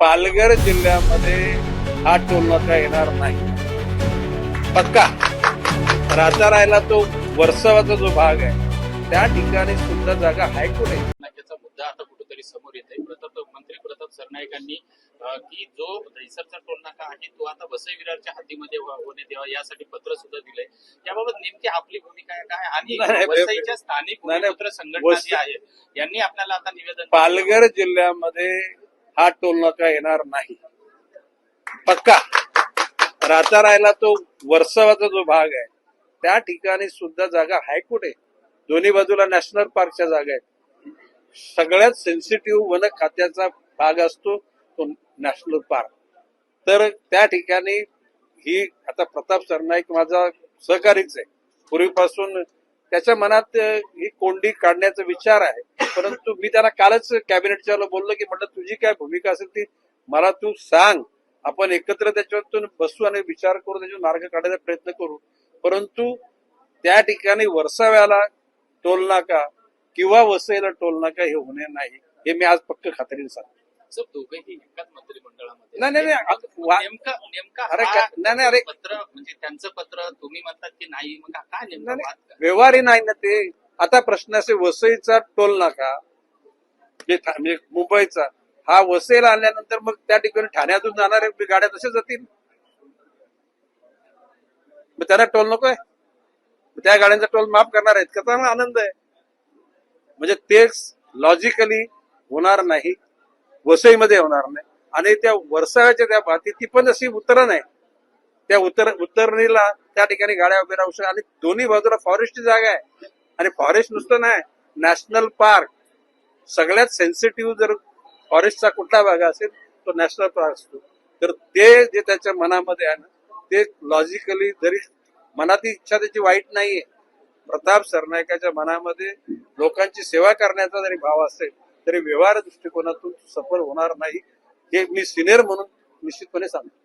पालघर जिल्ह्यामध्ये हा टोल नाका येणार नाही. पक्का. राहता राहिला तो वर्सवाचा जो भाग आहे त्या ठिकाणी सुद्धा जागा हायकोर्ट आहे नाक्याचा मुद्दा आता कुठेतरी समोर येत आहे प्रताप मंत्री प्रताप सरनाईकांनी की जो दहिसरचा टोल नाका आहे तो आता वसई विरारच्या हद्दीमध्ये होणे द्यावा यासाठी पत्र सुद्धा दिलंय. याबाबत नेमकी आपली भूमिका काय आणि वसईच्या स्थानिक संघटना जी आहे यांनी आपल्याला आता निवेदन पालघर जिल्ह्यामध्ये हा टोल नाका येणार नाही. पक्का. राहता राहिला तो वर्सवाचा जो भाग आहे त्या ठिकाणी सुद्धा जागा हायकोर्ट आहे. दोन्ही बाजूला नॅशनल पार्कच्या जागा आहेत. सगळ्यात सेन्सिटिव्ह वन खात्याचा भाग असतो तो नॅशनल पार्क. तर त्या ठिकाणी ही आता प्रताप सरनाईक माझा सहकारीच आहे. पूर्वीपासून त्याच्या मनात ही कोंडी काढण्याचा विचार आहे. परंतु मी त्याला कालच कॅबिनेटच्या बोललो की म्हटलं तुझी काय भूमिका असेल ती मला तू सांग. आपण एकत्र त्याच्यातून बसू आणि विचार करू त्याच्यातून मार्ग काढायचा प्रयत्न करू. परंतु त्या ठिकाणी वर्षाव्याला टोल नाका किंवा वसईला टोल नाका हे होणे नाही. हे मी आज पक्क खात्रीने सांगतो. सब दोघेही एकाच मंत्रिमंडळामध्ये नाही, नाही, नाही, नेमका नेमका अरे हा नाही, नाही, अरे- पत्र म्हणजे त्यांचं पत्र तुम्ही म्हणतात की नाही मग काय नेमका नाही, वाद काय? व्यवहारही नाही ना ते. आता प्रश्न असे वसईचा टोल नाका. जे ठा- म्हणजे मुंबईचा. हा वसईला आल्यानंतर मग त्या ठिकाणी ठाण्यातून जाणाऱ्या गाड्या तशाच जातील. मग त्यांना टोल नकोय? मग त्या गाड्यांचा टोल माफ करणार आहेत का? चांगला आनंद आहे. म्हणजे तेच लॉजिकली होणार नाही. वसईमध्ये होणार नाही. आणि त्या वर्षाच्या त्या भाती ती पण अशी उतरण. आहे त्या उतर उतरणीला त्या ठिकाणी गाड्या उभे राहू शकतात. आणि दोन्ही बाजूला फॉरेस्टची जागा आहे. आणि फॉरेस्ट नुसतं नाही नॅशनल पार्क सगळ्यात सेन्सिटिव्ह जर फॉरेस्टचा कुठला भाग असेल तो नॅशनल पार्क असतो. तर ते जे त्याच्या मनामध्ये आहे ना ते लॉजिकली जरी मनाची इच्छा त्याची वाईट नाहीये. प्रताप सरनाईकाच्या मनामध्ये लोकांची सेवा करण्याचा जरी भाव असेल तरी व्यवहार दृष्टिकोनातून सफल होणार नाही हे मी सिनियर म्हणून निश्चितपणे सांगतो.